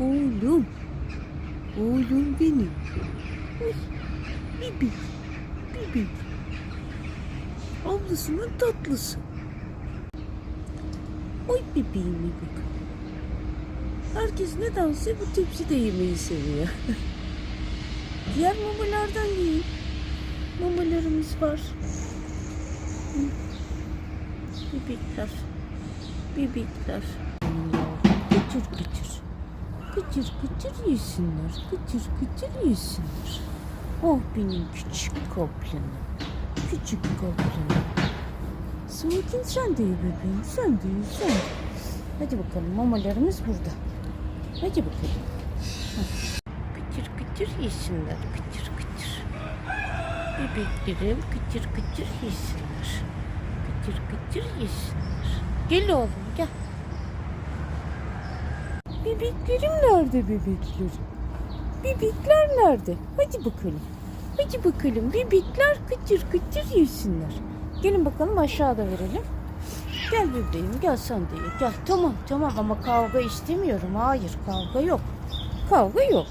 Oğlum. Oğlum benim. Uy, bibik. Bibik. Ablasının tatlısı. Oy bebeğim bebek. Herkes nedense bu tepside yemeği seviyor. Diğer mamalardan yiyin. Mamalarımız var. Hı. Bebekler. Kıçır kıçır yesinler. Kıçır kıçır yesinler. Oh benim küçük kaplanım. Küçük kaplanım. Suudin sen de ye bebeğim. Sen de ye sen de. Hadi bakalım mamalarımız burada. Hadi bakalım. Hah. Kıçır kıçır yesinler. Kıçır kıçır. Bebeklerim kıçır kıçır yesinler. Kıçır kıçır yesinler. Gel oğlum gel. Bebeklerim nerede bebeklerim? Bebekler nerede? Hadi bakalım. Hadi bakalım bebekler kıçır kıçır yesinler. Gelin bakalım aşağıda verelim. Gel bebeğim gel sen de. Gel tamam tamam ama kavga istemiyorum. Hayır kavga yok. Kavga yok.